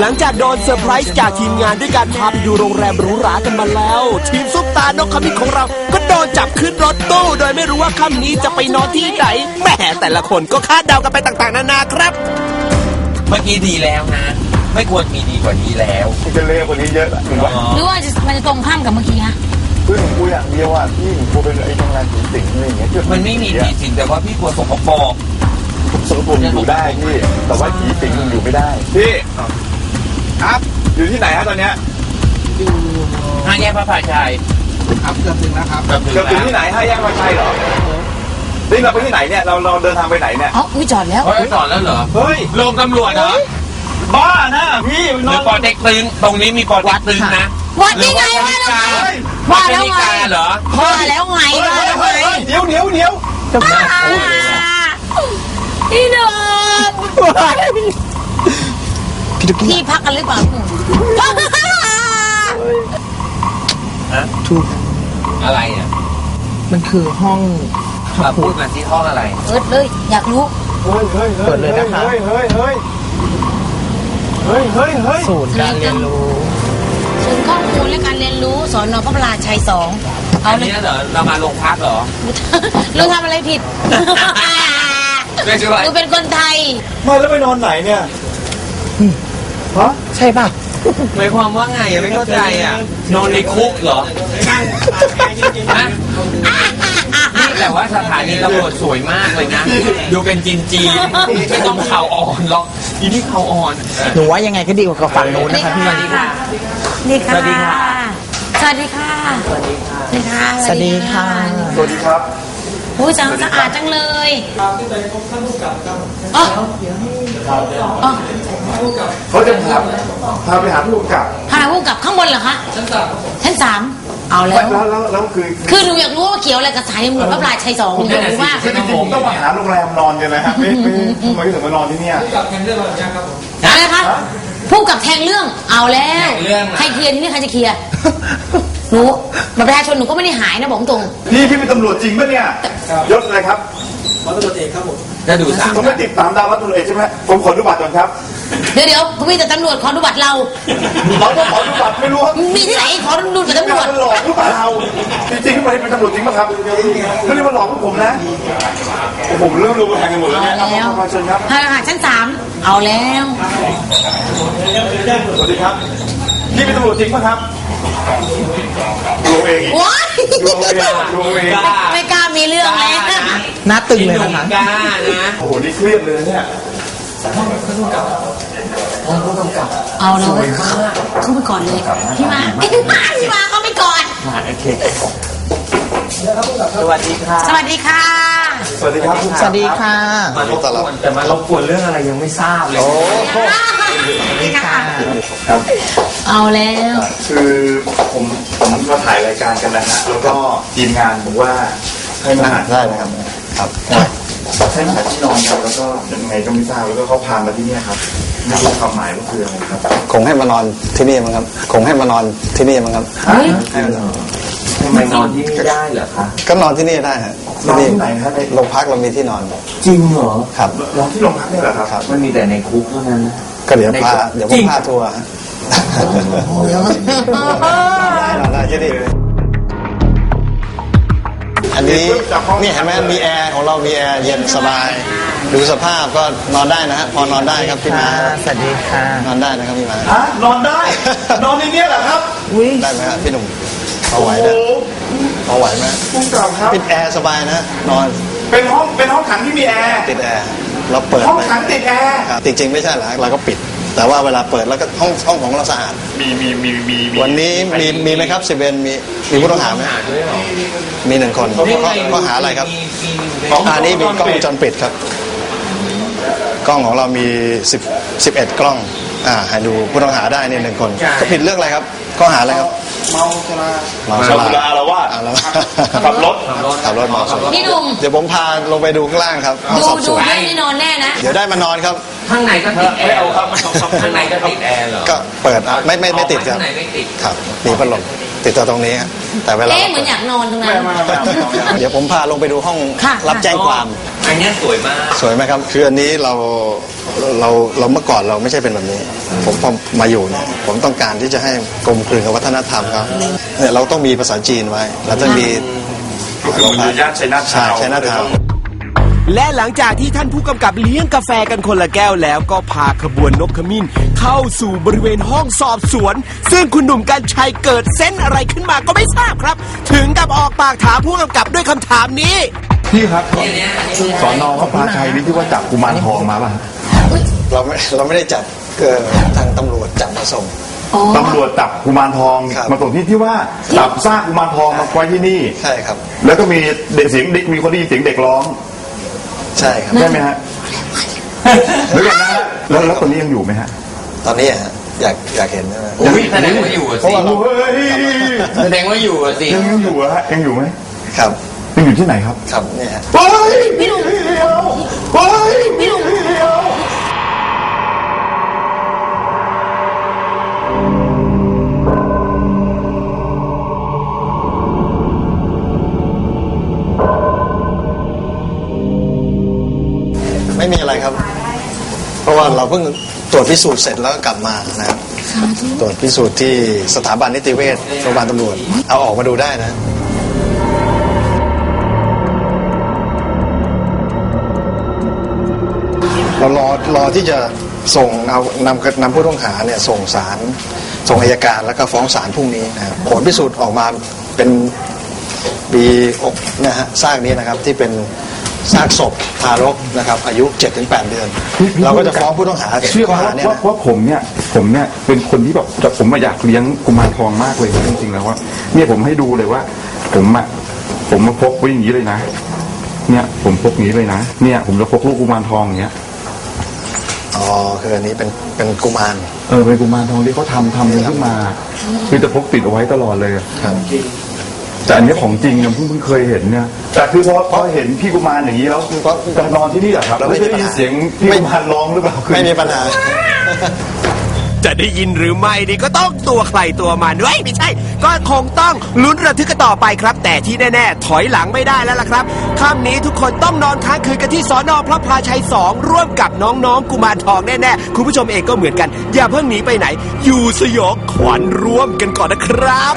หลังจากโดนเซอร์ไพรส์จากทีมงานด้วยการพาไปดูโรงแรมหรูหรากันมาแล้ว ทีมซุปตานกขมินของเรา ก็โดนจับขึ้นรถตู้โดยไม่รู้ว่าค่ำนี้จะไปนอนที่ไหนแหมแต่ละคนก็คาดเดากันไปต่างๆ นานาครับ เมื่อกี้ดีแล้วนะ ไม่ควรมีดีกว่านี้แล้วมันจะเลวกว่านี้เยอะอะถึงว่าหรือว่าจะมันจะตรงข้ามกับเมื่อกี้ฮะเพื่อนของกูอย่างเดียวอะพี่ของกูเป็นไอ้ทำงานผีสิงอะไรอย่างเงี้ยมันไม่มีผีสิงแต่ว่าพี่กลัวสกปรกสมบูรณ์อยู่ได้พี่แต่ว่าผีสิงมันอยู่ไม่ได้พี่ ครับอยู่ที่ไหนฮะตอนเนี้ยห้าแยกพระพาชัยครับเกือบถึงแล้วครับเกือบถึงเกือบถึงแล้วที่ไหนห้าแยกมาชัยเหรอนี่เราไปที่ไหนเนี่ยเราเราเดินทางไปไหนเนี่ยอ๋ออุ้ยจอดแล้วเฮ้ยจอดแล้วเหรอเฮ้ยลงตำรวจเหรอบ้านะพี่หนรืออนปอเต็กตึงตรงนี้มีปอเต็กตึงนะวัดหรืนี่อไงว่าว่านิแล้วกาไงวัดนิกาเหรอว่าแล้วไงเฮ้ยว่าเฮ้แล้วไงยเฮ้ยเดี๋ยวเดี๋ยวเดี๋ยวพี่หนุ่ม พี่พักกันหรือเปล่าคุณอะไรอะมันคือห้องมาพูดมาที่ห้องอะไร เปิดเลย อยากรู้ เฮ้ยเฮ้ยเปิดเลยนะคะเฮ้ยเฮ้ยเฮ้ยเฮ้ยเฮ้ยเฮ้ยศูนย์การเรียนรู้ศูนย์ข้อมูลและการเรียนรู้สอนอพระพลาชัยสองเอาอันเลยนี้เหรอเรามาโรงพักเหรอเราทำอะไรผิดไม่ใช่ว่าเราเป็นคนไทยมาแล้วไปนอนไหนเนี่ย ฮะใช่ป่ะหมายความว่าไงอะไม่เข้าใจอะ นอนในคุกเหรอฮะนี่แต่ว่าสถานีตำรวจสวยมากเลยนะ ดูเป็นจีนจีนๆไม่ต้องเข่าอ่อนหรอกอีนี่เข่าอ่อนหนูว่ายังไงก็ดีกว่ากับฝั่งนู้นนะคะพี่สวัสดีค่ะนี่ค่ะ สวัสดีค่ะ สวัสดีค่ะ สวัสดีค่ะ สวัสดีค่ะ สวัสดีครับ อุ้ยจังสะอาดจังเลยอ๋ออ๋อเขาจะพาพาไปหาผู้กำกับพาผู้กำกับข้างบนเหรอคะชั้นสามชั้นสามเอาแล้วแล้วแล้วแล้วคือคือหนูอยากรู้ว่าเกี่ยวอะไรกับสถานีตำรวจพระพลาชัยสองหนูอยากรู้ว่าคือจริงๆต้องมาหาโรงแรมนอนกันนะฮะไม่ไม่ทำไมถึงมานอนที่เนี่ยอะไรคะผู้กำกับแทงเรื่องเอาแล้วแทงเรื่องอะใครเคลียร์นี่ใครจะเคลียร์หนูบัตรประชาชนหนูก็ไม่ได้หายนะบอกตรงพี่พี่เป็นตำรวจจริงปะเนี่ย ยศอะไรครับจะดูสามผมไม่ติดตามดาววัตถุเอกใช่ไหมผมขอดูบัตรก่อนครับ เดี๋ยวเดี๋ยวพี่แต่ตำรวจขอดูบัตรเรา เราต้องขอดูบัตรไม่รู้ครับมีที่ไหนขอดูกับตำรวจมันหลอกหรือเปล่าจริงๆไม่เป็นตำรวจจริงป่ะครับไม่ได้มาหลอกพวกผมนะโอ้โหผมเริ่มรู้ว่าแทงกันหมดแล้วเนี่ยเอาแล้วมาเชิญครับค่ะค่ะชั้นสามเอาแล้วสวัสดีครับพี่เป็นตำรวจจริงป่ะครับดูเองอีกว้า ยดูเองดูเองไม่กล้ามีเรื่องแล้วหน้าตึงเลยนะคะกล้านะโอ้โหนี่เครียดเลยเนี่ยเอาเลยเข้าไปก่อนเลยพี่มาพี่มาพี่มาเข้าไปก่อนโอเคสวัสดีค่ะ สวัสดีค่ะ สวัสดีครับสวัสดีค่ะ มารบกวนแต่มารบกวนเรื่องอะไรยังไม่ทราบเลยสวัสดีค่ะ ครับ เอาแล้ว คือผมผมมาถ่ายรายการกันนะฮะแล้วก็ทีมงานบอกว่าให้มาหาได้นะครับครับให้มาหาที่นอนกันแล้วก็ยังไงก็ไม่ทราบแล้วก็เขาพามาที่เนี่ยครับไม่รู้ความหมายว่าคืออะไรครับคงให้มานอนที่นี่มั้งครับคงให้มานอนที่นี่มั้งครับเฮ้ยให้มานอนทำไมนอนที่นี่ได้เหรอคะก็นอนที่นี่ได้ฮะนอนที่ไหนครับในโรงพักเรามีที่นอน จริงเหรอครับนอนที่โรงพักนี่เหรอครับครับมันมีแต่ในคุกเท่านั้นนะก็เดี๋ยวพาในเดี๋ยวผจริมงพาทัวร์ฮะได้น อนได้ที่นี่อันนี้นี่เห็นไหมมีแอร์ของเรามีแอร์เย็นสบายดูสภาพก็นอนได้นะฮะพอนอนได้ครับพี่ม้าสวัสดีค่ะ นอนได้นะครับพี่ม้าฮะนอนได้ นอนในเนี้ยเหรอครับอุ้ยได้ไหมฮะพี่หนุ่มพอไหวโอ้นะโหพอไหวไหมผู้กำกับครับปิดแอร์สบายนะนอนเป็นห้องเป็นห้องขังที่มีแอร์ติดแอร์เราเปิดห้องไปขังติดแอร์ครับจริงๆไม่ใช่หรอกเราก็ปิด แต่ว่าเวลาเปิดแล้วก็ห้องห้องของเราสะอาด มีมีมีมีมีวันนี้มีมีไหมครับสิเบนมีมีผู้ต้องหาไหมหาด้วยเหรอ มีหนึ่งคนเขาเขาหาอะไรครับมีมีมีอ่านี่มีกล้องวงจรปิดครับ กล้องของเรามีสิบสิบเอ็ดกล้อง อ่าให้ดูผู้ต้องหาได้นี่หนึ่งคนก็ผิดเรื่องอะไรครับข้อหาอะไรครับ เมาสุราเมาเมาสุสุราราละว่าดอ่าแล้วขับรถขับรถเมาสุราพี่หนุ่มเดี๋ยวผมพาลงไปดูข้างล่างครับห้องดูสอบสดูวนเรื่องนี่นอนแน่นะ เดี๋ยวได้มานอนครับข้างในก็ติดแอร์ข้างในก็ติดแอร์เหรอก็เปิดอะไม่ไม่ไม่ติดครับข้างในไม่ติดครับมีพัดลม ติดตัวตรงนี้ฮะแต่เวลาเอ๊ะเหมือนอยากนอนตรงนั้น เดี๋ยวผมพาลงไปดูห้องค่ะรับแจ้งความอันเนี้ยสวยมาก สวยไหมครับ คืออันนี้เราเราเราเมื่อก่อนเราไม่ใช่เป็นแบบนี้ ผมพอมาอยู่เนี่ยผมต้องการที่จะให้กลมกลืนกับวัฒนธรรมเขาเนี่ยเราต้องมีภาษาจีนไว้เราต้องมีคือมันอยู่ย่านชัยนาทใช่ทาวน์ใช่นาทาวน์ และหลังจากที่ท่านผู้กำกับเลี้ยงกาแฟกันคนละแก้วแล้วก็พาขบวนนกขมิ้น เข้าสู่บริเวณห้องสอบสวน ซึ่งคุณหนุ่มกัญชัยเกิดเซนส์อะไรขึ้นมาก็ไม่ทราบครับ ถึงกับออกปากถามผู้กำกับด้วยคำถามนี้ พี่ครับสอนอพระพาชัยนี่ที่ว่าจับกุมารทองมาป่ะเราไม่เราไม่ได้จับเอ่อทางตำรวจจับมาส่ง ตำรวจจับกุมารทองครับ มาส่งที่ที่ว่าจับซากกุมารทองมาไว้ที่นี่ ใช่ครับ แล้วก็มีเด็กเสียงเด็กมีคนได้ยินเสียงเด็กร้อง ใช่ครับใช่ไหมฮะเดี๋ยวก่อนนะฮะแล้วแล้วคนนี้ยังอยู่ไหมฮะตอนนี้อะฮะอยากอยากเห็นใช่ไหมอุ้ยแสดงว่าอยู่อะเพราะสิว่าเราเฮ้ยแสดงว่าอยู่อะสิยังยังอยู่เหรอฮะยังอยู่ไหมครับยังอยู่ที่ไหนครับครับเนี่ยฮะ เฮ้ยพี่หนุ่มเเพราะว่าเราเพิ่งตรวจพิสูจน์เสร็จแล้วก็กลับมานะครับ ตรวจพิสูจน์ที่สถาบันนิติเวชโรงพยาบาลตำรวจ เอาออกมาดูได้นะ เรารอรอที่จะส่งเอานำนำผู้ต้องหาเนี่ยส่งสารส่งอายการแล้วก็ฟ้องศาลพรุ่งนี้นะครับผลพิสูจน์ออกมาเป็นปีอกนะฮะซากนี้นะครับที่เป็น ซากศพทารกนะครับอายุ 7-8 เดือน เราก็จะฟ้องผู้ต้องหาเชื่อไหมข้อหาว่าเนี่ยว่านะ ว่าผมเนี่ยผมเนี่ยเป็นคนที่แบบแต่ผมมาอยากเลี้ยงกุมารทองมากเลยนะจริงๆแล้วว่าเนี่ยผมให้ดูเลยว่า ผมอะผมมาพกไว้อย่างนี้เลยนะ เนี่ยผมพกอย่างนี้เลยนะเนี่ยผมจะพกลูกกุมารทองอย่างเงี้ยอ๋อคืออันนี้เป็นเป็นกุมาร เออเป็นกุมารทองที่เขาทำทำกันขึ้นมา คือจะพกติดเอาไว้ตลอดเลยอะ ครับ แต่อันนี้ของจริงเนี่ยเพิ่งเพิ่งเคยเห็นเนี่ยแต่คือพอพอเห็นพี่กุมารอย่างนี้แล้วเพราะจะนอนที่นี่เหรอครับเราแล้วไม่จะมีได้ปัญหายินเสียงพี่กุมารร้องหรือเปล่าไม่มีปัญหา จะได้ยินหรือไม่นี่ก็ต้องตัวใครตัวมันเว้ยไม่ใช่ ก็คงต้องลุ้นระทึกกันต่อไปครับ แต่ที่แน่ๆ ถอยหลังไม่ได้แล้วล่ะครับค่ำนี้ทุกคนต้องนอนค้างคืนกันที่สอนอพระพลาชัยสองร่วมกับน้องๆกุมารทองแน่ๆ คุณผู้ชมเองก็เหมือนกัน อย่าเพิ่งหนีไปไหน อยู่สยองขวัญร่วมกันก่อนนะครับ